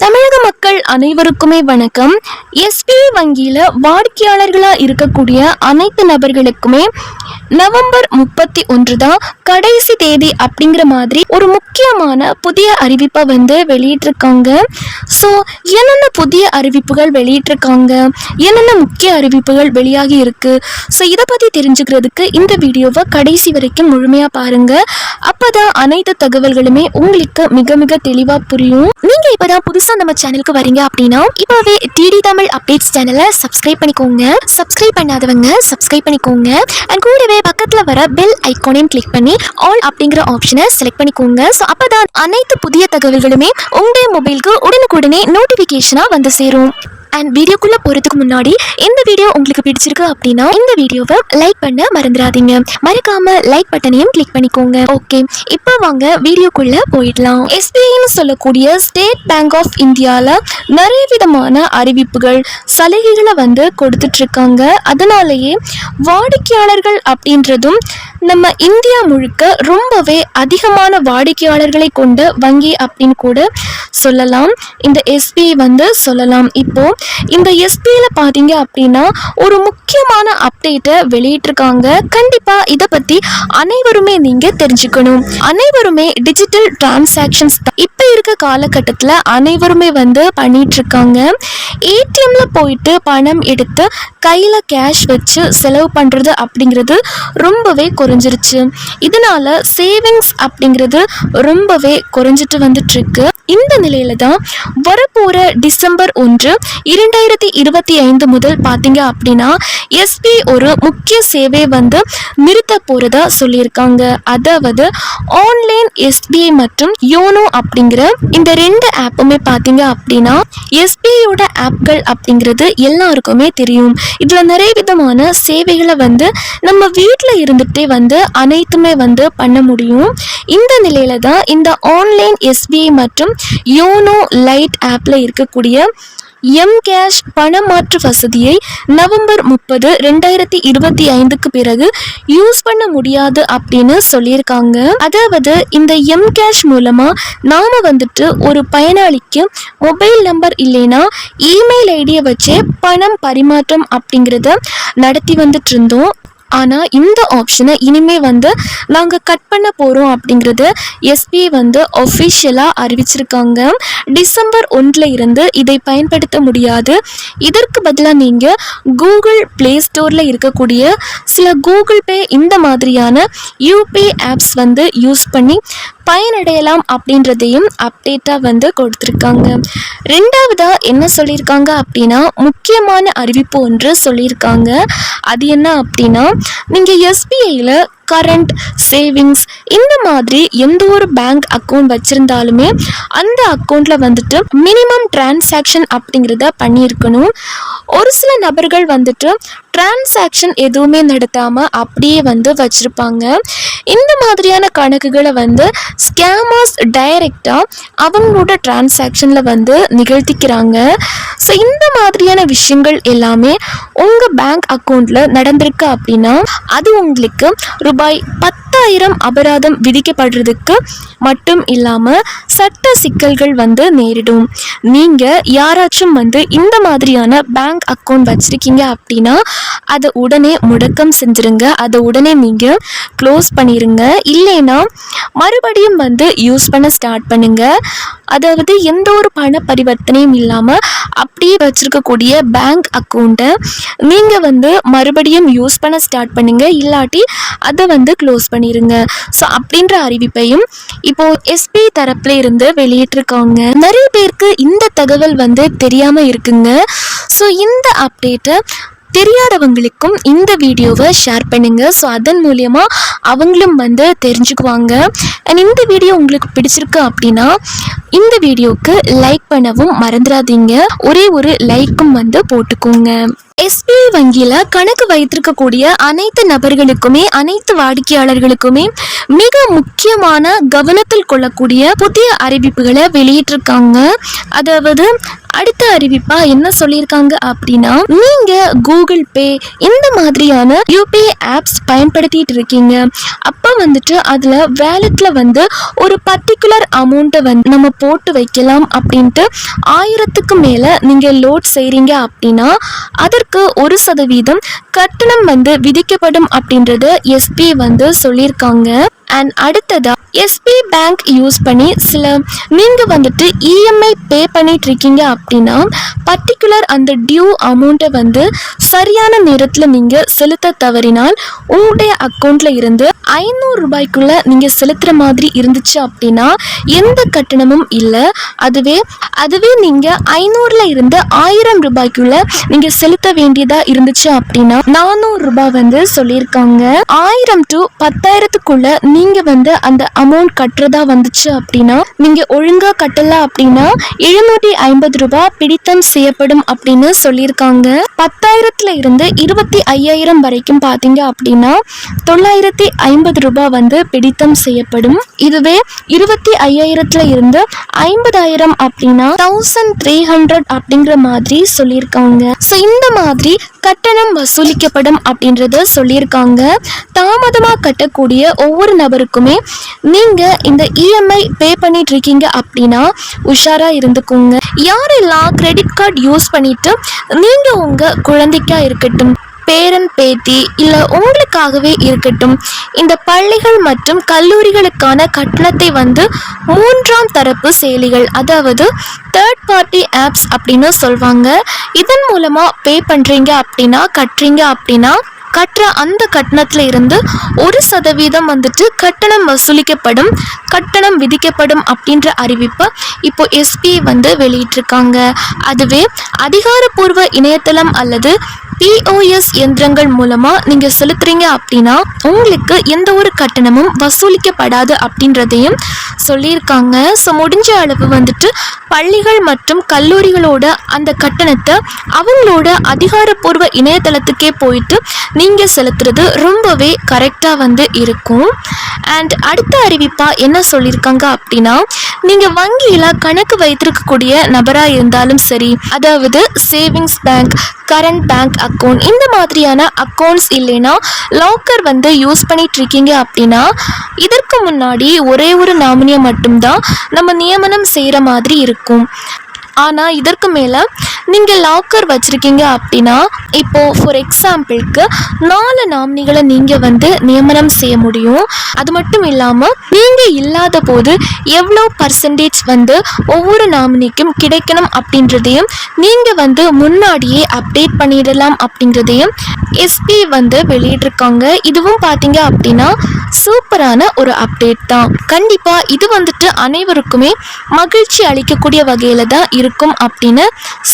தமிழக மக்கள் அனைவருக்குமே வணக்கம். எஸ்பிஐ வங்கியில் வாடிக்கையாளர்களாக இருக்கக்கூடிய அனைத்து நபர்களுக்குமே நவம்பர் முப்பத்தி ஒன்று தான் கடைசி தேதி அப்படிங்கிற மாதிரி ஒரு முக்கியமான புதிய அறிவிப்பை வந்து வெளியிட்டிருக்காங்க. ஸோ என்னென்ன புதிய அறிவிப்புகள் வெளியிட்டிருக்காங்க? என்னென்ன முக்கிய அறிவிப்புகள் வெளியாகி இருக்கு? ஸோ இதை பற்றி தெரிஞ்சுக்கிறதுக்கு இந்த வீடியோவை கடைசி வரைக்கும் முழுமையாக பாருங்க. அப்பதான் அனைத்து தகவல்களுமே உங்களுக்கு மிக மிக தெளிவாக புரியும். நீங்கள் இப்போ தான் புதுசு நம்ம சேனலுக்கு வரீங்க அப்படின்னா இப்பவே டிடி தமிழ் அப்டேட்ஸ் சேனலை சப்ஸ்கிரைப் பண்ணிக்கோங்க. சப்ஸ்கிரைப் பண்ணாதவங்க சப்ஸ்கிரைப் பண்ணிக்கோங்க. அண்ட் கூடவே பக்கத்துல வர பெல் ஐக்கானையும் கிளிக் பண்ணி ஆல் அப்படிங்கிற ஆப்ஷனை செலக்ட் பண்ணிக்கோங்க. ஸோ அப்பதான் அனைத்து புதிய தகவல்களுமே உங்களுடைய மொபைலுக்கு உடனுக்குடனே நோட்டிஃபிகேஷனாக வந்து சேரும். அண்ட் வீடியோக்குள்ள போறதுக்கு முன்னாடி இந்த வீடியோ உங்களுக்கு பிடிச்சிருக்கு அப்படின்னா இந்த வீடியோவை லைக் பண்ண மறந்துடாதீங்க. மறக்காம லைக் பட்டனையும் கிளிக் பண்ணிக்கோங்க. ஓகே இப்போ வாங்க வீடியோக்குள்ள போயிடலாம். எஸ்பிஐன்னு சொல்லக்கூடிய ஸ்டேட் பேங்க் ஆஃப் இந்தியால நிறைய விதமான அறிவிப்புகள் சலுகைகளை வந்து கொடுத்துட்டு இருக்காங்க. அதனாலேயே வாடிக்கையாளர்கள் அப்படின்றதும் நம்ம இந்தியா முழுக்க ரொம்பவே அதிகமான வாடிக்கையாளர்களை கொண்ட வங்கி அப்படின்னு கூட சொல்லலாம். இந்த எஸ்பிஐ வந்து சொல்லலாம். இப்போ இந்த எஸ்பிஐல பார்த்தீங்க அப்படின்னா ஒரு முக்கியமான அப்டேட்டை வெளியிட்டிருக்காங்க. கண்டிப்பாக இதை பற்றி அனைவருமே நீங்கள் தெரிஞ்சுக்கணும். அனைவருமே டிஜிட்டல் டிரான்சாக்ஷன்ஸ் இப்போ இருக்க காலகட்டத்தில் அனைவருமே வந்து பண்ணிட்டு இருக்காங்க ஏடிஎம்ல போயிட்டு பணம் எடுத்து கையில் கேஷ் வச்சு செலவு பண்ணுறது அப்படிங்கிறது ரொம்பவே குறைஞ்சிருச்சு இதனால சேவிங்ஸ் அப்படிங்கிறது ரொம்பவே குறைஞ்சிட்டு வந்துட்டு இருக்கு இந்த நிலையில தான் வரப்போற டிசம்பர் ஒன்று இரண்டாயிரத்தி இருபத்தி ஐந்து முதல் பார்த்தீங்க அப்படின்னா எஸ்பி ஒரு முக்கிய சேவை வந்து நிறுத்த போறதா சொல்லியிருக்காங்க. அதாவது ஆன்லைன் எஸ்பிஐ மற்றும் யோனோ அப்படிங்கிற இந்த ரெண்டு ஆப்புமே பார்த்தீங்க அப்படின்னா எஸ்பிஐயோட ஆப்கள் அப்படிங்கிறது எல்லாருக்குமே தெரியும். இதுல நிறைய விதமான சேவைகளை வந்து நம்ம வீட்டில் இருந்துகிட்டே வந்து அனைத்துமே வந்து பண்ண முடியும். இந்த நிலையில தான் இந்த ஆன்லைன் எஸ்பிஐ மற்றும் யோனோ லைட் ஆப்பில் இருக்கக்கூடிய எம் கேஷ் பணமாற்று வசதியை நவம்பர் முப்பது ரெண்டாயிரத்தி இருபத்தி ஐந்துக்கு பிறகு யூஸ் பண்ண முடியாது அப்படின்னு சொல்லியிருக்காங்க. அதாவது இந்த எம் கேஷ் மூலமாக நாம் வந்துட்டு ஒரு பயனாளிக்கு மொபைல் நம்பர் இல்லைன்னா இமெயில் ஐடியை வச்சே பணம் பரிமாற்றம் அப்படிங்கிறத நடத்தி வந்துட்டு இருந்தோம். ஆனால் இந்த ஆப்ஷனை இனிமேல் வந்து நாங்கள் கட் பண்ண போகிறோம் அப்படிங்கிறத எஸ்பிஐ வந்து ஒஃபிஷியலாக அறிவிச்சிருக்காங்க. டிசம்பர் ஒன்றில் இருந்து இதை பயன்படுத்த முடியாது. இதற்கு பதிலாக நீங்கள் கூகுள் ப்ளே ஸ்டோரில் இருக்கக்கூடிய சில கூகுள் பே இந்த மாதிரியான யூபிஐ ஆப்ஸ் வந்து யூஸ் பண்ணி பயனடையலாம் அப்படின்றதையும் அப்டேட்டாக வந்து கொடுத்துருக்காங்க. ரெண்டாவதாக என்ன சொல்லியிருக்காங்க அப்படின்னா முக்கியமான அறிவிப்பு ஒன்று சொல்லியிருக்காங்க. அது என்ன அப்படின்னா நீங்கள் எஸ்பிஐயில் கரண்ட் சேவிங்ஸ் இந்த மாதிரி எந்த ஒரு பேங்க் அக்கௌண்ட் வச்சுருந்தாலுமே அந்த அக்கௌண்ட்டில் வந்துட்டு மினிமம் டிரான்சாக்ஷன் அப்படிங்கிறத பண்ணியிருக்கணும். ஒரு சில நபர்கள் வந்துட்டு டிரான்சாக்ஷன் எதுவுமே நடத்தாமல் அப்படியே வந்து வச்சுருப்பாங்க. இந்த மாதிரியான கணக்குகளை வந்து ஸ்கேமர்ஸ் டைரெக்டாக அவங்களோட டிரான்சாக்ஷனில் வந்து நிகழ்த்திக்கிறாங்க. ஸோ இந்த மாதிரியான விஷயங்கள் எல்லாமே உங்கள் பேங்க் அக்கௌண்ட்டில் நடந்திருக்கு அப்படின்னா அது உங்களுக்கு ரூபாய் பத்தாயிரம் அபராதம் விதிக்கப்படுறதுக்கு மட்டும் இல்லாமல் சட்ட சிக்கல்கள் வந்து நேரிடும். நீங்கள் யாராச்சும் வந்து இந்த மாதிரியான பேங்க் அக்கௌண்ட் வச்சுருக்கீங்க அப்படின்னா அதை உடனே முடக்கம் செஞ்சுருங்க. அதை உடனே நீங்கள் க்ளோஸ் பண்ணிடுங்க இல்லைன்னா மறுபடியும் வந்து யூஸ் பண்ண ஸ்டார்ட் பண்ணுங்கள் அதாவது எந்த ஒரு பண பரிவர்த்தனையும் இல்லாமல் அப்படியே வச்சுருக்கக்கூடிய பேங்க் அக்கௌண்ட்டை நீங்கள் வந்து மறுபடியும் யூஸ் பண்ண ஸ்டார்ட் பண்ணுங்க. இல்லாட்டி அதை வந்து க்ளோஸ் பண்ணிடுங்க ஸோ அப்படின்ற அறிவிப்பையும் இப்போது எஸ்பி தரப்பில் இருந்து வெளியிட்டிருக்காங்க. நிறைய பேருக்கு இந்த தகவல் வந்து தெரியாமல் இருக்குங்க. ஸோ இந்த அப்டேட்டை தெரியாதவங்களுக்கும் இந்த வீடியோவை ஷேர் பண்ணுங்க. ஸோ அதன் மூலயமா அவங்களும் வந்து தெரிஞ்சுக்குவாங்க. அண்ட் இந்த வீடியோ உங்களுக்கு பிடிச்சிருக்கு அப்படின்னா இந்த வீடியோவுக்கு லைக் பண்ணவும் மறந்துடாதீங்க ஒரே ஒரு லைக்கும் வந்து போட்டுக்கோங்க. எஸ்பிஐ வங்கியில் கணக்கு வைத்திருக்கக்கூடிய அனைத்து நபர்களுக்குமே அனைத்து வாடிக்கையாளர்களுக்குமே மிக முக்கியமான கவனத்தில் கொள்ளக்கூடிய புதிய அறிவிப்புகளை வெளியிட்டிருக்காங்க. அதாவது அடுத்த அறிவிப்பா என்ன சொல்லியிருக்காங்க அப்படின்னா நீங்க கூகுள் பே இந்த மாதிரியான யூபிஐ ஆப்ஸ் பயன்படுத்திட்டு இருக்கீங்க. அப்ப வந்துட்டு அதுல வேலெட்ல வந்து ஒரு பர்டிகுலர் அமௌண்ட்டை வந்து நம்ம போட்டு வைக்கலாம் அப்படின்ட்டு ஆயிரத்துக்கு மேல நீங்க லோட் செய்றீங்க அப்படின்னா அதற்கு ஒரு சதவீதம் கட்டணம் வந்து விதிக்கப்படும் அப்படின்றது எஸ்பி வந்து சொல்லியிருக்காங்க. அண்ட் அடுத்ததாக எஸ்பி பேங்க் யூஸ் பண்ணி சில நீங்கள் வந்துட்டு இஎம்ஐ பே பண்ணிட்டு இருக்கீங்க அப்படின்னா பர்டிகுலர் அந்த டியூ அமௌண்ட்டை வந்து சரியான நேரத்தில் நீங்கள் செலுத்த தவறினால் உங்களுடைய அக்கௌண்ட்டில் இருந்து ஐநூறு ரூபாய்க்குள்ள நீங்கள் செலுத்துகிற மாதிரி இருந்துச்சு அப்படின்னா எந்த கட்டணமும் இல்லை. அதுவே அதுவே நீங்கள் ஐநூறுல இருந்து ஆயிரம் ரூபாய்க்குள்ள நீங்கள் செலுத்த வேண்டியதாக இருந்துச்சு அப்படின்னா நானூறு ரூபாய் வந்து சொல்லியிருக்காங்க. ஆயிரம் டு பத்தாயிரத்துக்குள்ள நீங்கள் வந்து அந்த அமௌண்ட் கட்டுறதா வந்துச்சு அப்படின்னா நீங்கள் ஒழுங்காக கட்டல அப்படின்னா எழுநூற்றி ஐம்பது ரூபாய் பிடித்தம் செய்யப்படும் அப்படின்னு சொல்லியிருக்காங்க. பத்தாயிரத்துல இருந்து இருபத்தி ஐயாயிரம் வரைக்கும் பார்த்தீங்க அப்படின்னா தொள்ளாயிரத்தி ஐம்பது ரூபாய் வந்து பிடித்தம் செய்யப்படும். இதுவே இருபத்தி ஐயாயிரத்துல இருந்து ஐம்பதாயிரம் அப்படின்னா தௌசண்ட் த்ரீ ஹண்ட்ரட் அப்படிங்கிற மாதிரி சொல்லியிருக்காங்க. ஸோ இந்த மாதிரி கட்டணம் வசூலிக்கப்படும் அப்படின்றத சொல்லியிருக்காங்க. தாமதமாக கட்டக்கூடிய ஒவ்வொரு நபருக்குமே நீங்கள் இந்த இஎம்ஐ பே பண்ணிட்டு இருக்கீங்க அப்படின்னா உஷாராக இருந்துக்கோங்க. யாரெல்லாம் கிரெடிட் கார்டு யூஸ் பண்ணிட்டு நீங்கள் உங்கள் குழந்தைக்கா இருக்கட்டும் பேரன் பேத்தி இல்லை உங்களுக்காகவே இருக்கட்டும். இந்த பள்ளிகள் மற்றும் கல்லூரிகளுக்கான கட்டணத்தை வந்து மூன்றாம் தரப்பு செயலிகள் அதாவது தேர்ட் பார்ட்டி ஆப்ஸ் அப்படின்னு சொல்வாங்க. இதன் மூலமாக பே பண்ணுறீங்க அப்படின்னா கட்டுறீங்க அப்படின்னா கட்டுற அந்த கட்டணத்தில் இருந்து ஒரு சதவீதம் வந்துட்டு கட்டணம் வசூலிக்கப்படும் கட்டணம் விதிக்கப்படும் அப்படின்ற அறிவிப்பை இப்போ எஸ்பி வந்து வெளியிட்டிருக்காங்க. அதுவே அதிகாரப்பூர்வ இணையதளம் அல்லது பிஓஎஸ் எந்திரங்கள் மூலமாக நீங்கள் செலுத்துறீங்க அப்படின்னா உங்களுக்கு எந்த ஒரு கட்டணமும் வசூலிக்கப்படாது அப்படின்றதையும் சொல்லியிருக்காங்க. ஸோ முடிஞ்ச அளவு வந்துட்டு பள்ளிகள் மற்றும் கல்லூரிகளோட அந்த கட்டணத்தை அவங்களோட அதிகாரப்பூர்வ இணையதளத்துக்கே போயிட்டு நீங்கள் செலுத்துறது ரொம்பவே கரெக்டாக வந்து இருக்கும். அண்ட் அடுத்த அறிவிப்பாக என்ன சொல்லியிருக்காங்க அப்படின்னா நீங்கள் வங்கியில் கணக்கு வைத்திருக்கக்கூடிய நபராக இருந்தாலும் சரி அதாவது savings bank current bank account இந்த மாதிரியான அக்கௌண்ட்ஸ் இல்லைன்னா லாக்கர் வந்து யூஸ் பண்ணிட்டு இருக்கீங்க அப்படின்னா இதற்கு முன்னாடி ஒரே ஒரு நாமினியை மட்டும்தான் நம்ம நியமனம் செய்கிற மாதிரி இருக்கும். ஆனால் இதற்கு மேலே நீங்கள் லாக்கர் வச்சுருக்கீங்க அப்படின்னா இப்போது ஃபார் எக்ஸாம்பிளுக்கு நாலு நாமினிகளை நீங்கள் வந்து நியமனம் செய்ய முடியும். அது மட்டும் இல்லாமல் நீங்கள் இல்லாத போது எவ்வளோ பர்சன்டேஜ் வந்து ஒவ்வொரு நாமினிக்கும் கிடைக்கணும் அப்படின்றதையும் நீங்கள் வந்து முன்னாடியே அப்டேட் பண்ணிடலாம் அப்படின்றதையும் எஸ்பி வந்து வெளியிட்டிருக்காங்க. இதுவும் பார்த்தீங்க அப்படின்னா சூப்பரான ஒரு அப்டேட் தான். கண்டிப்பாக இது வந்துட்டு அனைவருக்குமே மகிழ்ச்சி அளிக்கக்கூடிய வகையில் தான் இருக்கும் அப்படின்னு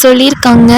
சொல்லியிருக்காங்க.